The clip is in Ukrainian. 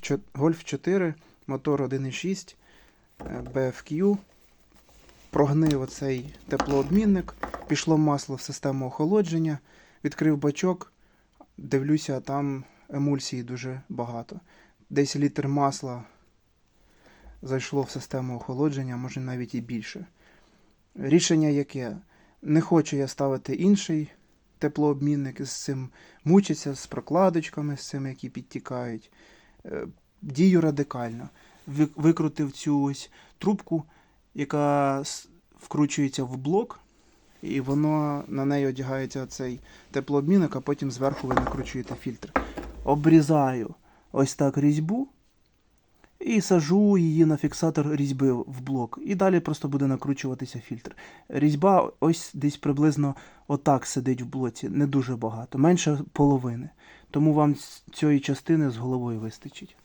Чо- 4, мотор 1.6, е, BFQ. Прогнив оцей теплообмінник, пішло масло в систему охолодження, відкрив бачок, дивлюся, там емульсії дуже багато. Десь літр масла зайшло в систему охолодження, може навіть і більше. Рішення яке? Не хочу я ставити інший теплообмінник з цим мучиться з прокладочками, з цими, які підтікають. Е, Дію радикально. Викрутив цю ось трубку, яка вкручується в блок, і воно на неї одягається цей теплообмінник, а потім зверху ви накручуєте фільтр. Обрізаю ось так різьбу і сажу її на фіксатор різьби в блок. І далі просто буде накручуватися фільтр. Різьба ось десь приблизно отак сидить в блоці, не дуже багато, менше половини. Тому вам цієї частини з головою вистачить.